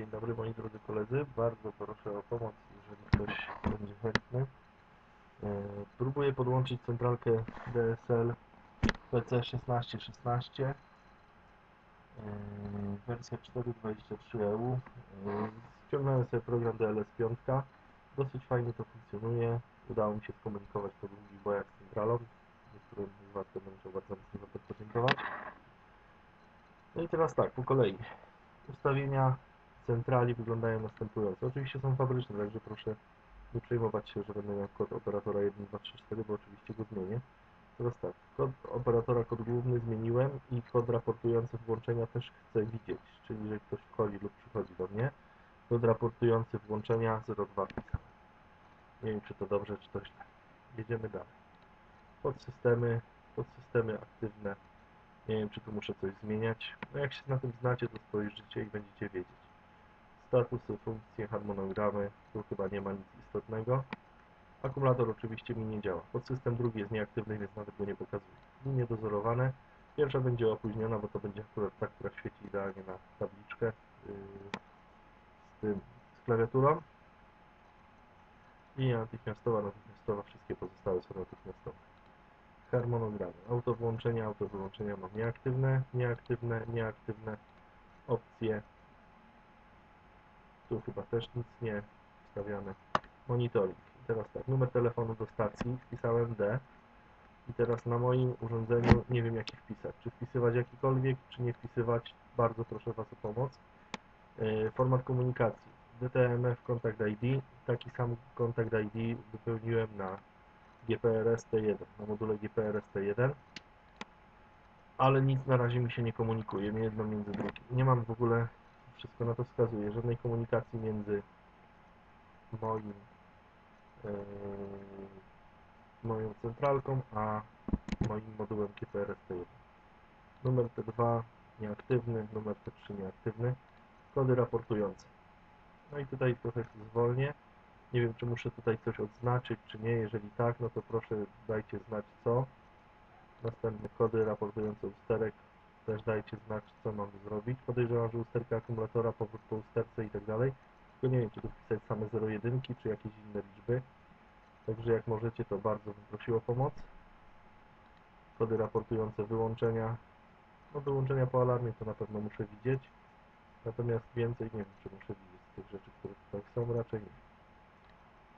Dzień dobry moi drodzy koledzy, bardzo proszę o pomoc, jeżeli ktoś będzie chętny. E, Próbuję podłączyć centralkę DSL PC1616 e, wersja 4.23 EU. E, Ściągnąłem sobie program DLS 5, dosyć fajnie to funkcjonuje. Udało mi się skomunikować po długich bojach z centralą, niektórym z Was będę musiał bardzo mocno podziękować. No i teraz tak, po kolei. Ustawienia centrali wyglądają następująco. Oczywiście są fabryczne, także proszę nie przejmować się, że będę miał kod operatora 1, 2, 3, 4, bo oczywiście go zmienię. Teraz tak, kod operatora, kod główny zmieniłem i kod raportujący włączenia też chcę widzieć, czyli jeżeli ktoś wchodzi lub przychodzi do mnie, kod raportujący włączenia 02 wpisałem. Nie wiem, czy to dobrze, czy to źle. Jedziemy dalej. Podsystemy, podsystemy aktywne. Nie wiem, czy tu muszę coś zmieniać. No jak się na tym znacie, to spojrzycie i będziecie wiedzieć. Statusy, funkcje, harmonogramy. Tu chyba nie ma nic istotnego. Akumulator oczywiście mi nie działa. Podsystem drugi jest nieaktywny, więc nawet go nie pokazuje. Linie dozorowane. Pierwsza będzie opóźniona, bo to będzie akurat ta, która świeci idealnie na tabliczkę yy, z tym, z klawiaturą. Linia natychmiastowa, natychmiastowa, wszystkie pozostałe są natychmiastowe harmonogramy. Auto włączenia, auto wyłączenia mam nieaktywne, nieaktywne, nieaktywne opcje. Tu chyba też nic nie wstawiane. Monitoring. Teraz tak, numer telefonu do stacji wpisałem D. I teraz na moim urządzeniu nie wiem jaki wpisać. Czy wpisywać jakikolwiek, czy nie wpisywać. Bardzo proszę Was o pomoc. Yy, format komunikacji. DTMF Contact ID. Taki sam Contact ID wypełniłem na GPRS T1, na module GPRS T1, ale nic na razie mi się nie komunikuje, jedno między drugim. Nie mam w ogóle, wszystko na to wskazuje, żadnej komunikacji między moim, yy, moją centralką, a moim modułem GPRS T1. Numer T2 nieaktywny, numer T3 nieaktywny, kody raportujące. No i tutaj trochę zwolnię. Nie wiem, czy muszę tutaj coś odznaczyć, czy nie. Jeżeli tak, no to proszę dajcie znać co. Następne kody raportujące usterek. Też dajcie znać, co mam zrobić. Podejrzewam, że usterka akumulatora, powrót po usterce i tak dalej. Tylko nie wiem, czy tu wpisać same 0,1 czy jakieś inne liczby. Także jak możecie, to bardzo bym prosił o pomoc. Kody raportujące wyłączenia. No wyłączenia po alarmie to na pewno muszę widzieć. Natomiast więcej nie wiem, czy muszę widzieć z tych rzeczy, które tutaj są. Raczej nie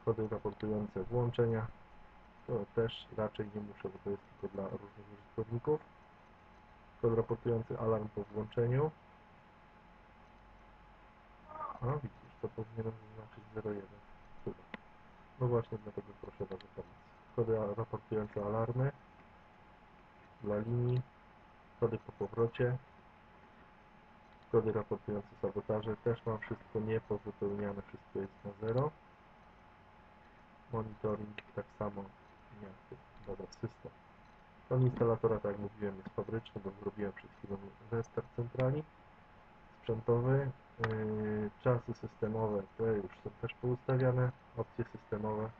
kody raportujące włączenia to też raczej nie muszę, bo to jest tylko dla różnych użytkowników kod raportujący alarm po włączeniu. A widzisz, to powinienem zaznaczyć 01 chyba no właśnie, dlatego proszę bardzo pomoc kody raportujące alarmy. Dla linii. Kody po powrocie. Kody raportujące sabotaże. Też mam wszystko nie powypełniane, wszystko jest na 0 monitoring tak samo jak data system. Ton instalatora, tak jak mówiłem, jest fabryczny, bo zrobiłem przed chwilą restart centrali sprzętowy. Yy, czasy systemowe te już są też poustawiane, opcje systemowe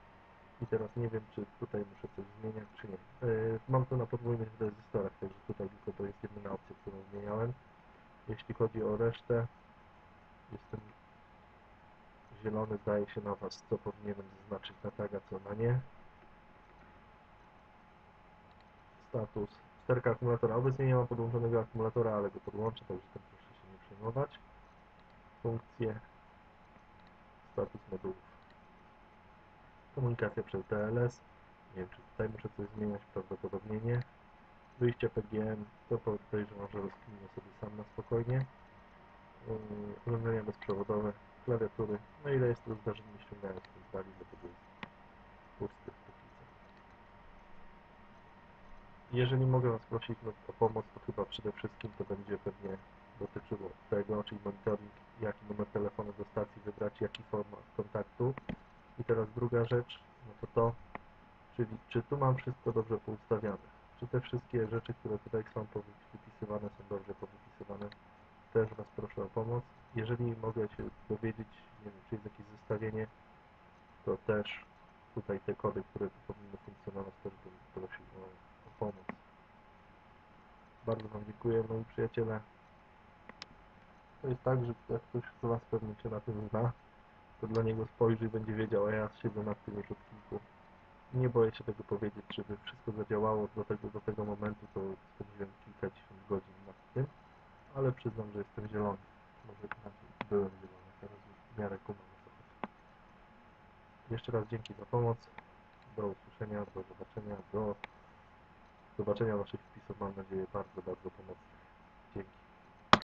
i teraz nie wiem, czy tutaj muszę coś zmieniać, czy nie. Yy, mam to na podwójnych rezystorach, także tutaj tylko to jest jedyna opcja, którą zmieniałem. Jeśli chodzi o resztę, jestem zielony daje się na Was, co powinienem zaznaczyć na taga, co na nie. Status. Sterka akumulatora. Obecnie nie mam podłączonego akumulatora, ale go podłączę, także tym proszę się nie przejmować. Funkcje. Status modułów. Komunikacja przez DLS. Nie wiem, czy tutaj muszę coś zmieniać, prawdopodobnie nie. Wyjście PGM, to podejrzewam, że rozkminię sobie sam na spokojnie. Yy, urządzenia bezprzewodowe, klawiatury. No ile jest to zdarzeń nie ściągałem z centrali, bo to jest pusty póki co. Jeżeli mogę Was prosić o pomoc, to chyba przede wszystkim to będzie pewnie dotyczyło tego, czyli monitoring, jaki numer telefonu do stacji wybrać, jaki format kontaktu. I teraz druga rzecz, no to to, czyli czy tu mam wszystko dobrze poustawiane. Czy te wszystkie rzeczy, które tutaj są wypisywane, są dobrze powypisywane. Też Was proszę o pomoc. Jeżeli mogę się dowiedzieć, nie wiem, czy jest jakieś zestawienie, to też tutaj te kody, które tu powinny funkcjonować, też bym prosił o, o pomoc. Bardzo Wam dziękuję, moi przyjaciele. To jest tak, że jak ktoś z Was pewnie się na tym zna, to dla niego spojrzy i będzie wiedział, a ja siedzę nad tym już od. Nie boję się tego powiedzieć, żeby wszystko zadziałało do tego, do tego momentu, to spędziłem kilkadziesiąt godzin nad tym, ale przyznam, że jestem zielony. Może inaczej, byłem zielony, teraz już w miarę kumam. Jeszcze raz dzięki za pomoc. Do usłyszenia, do zobaczenia, do zobaczenia Waszych wpisów, mam nadzieję, bardzo, bardzo pomocnych. Dzięki.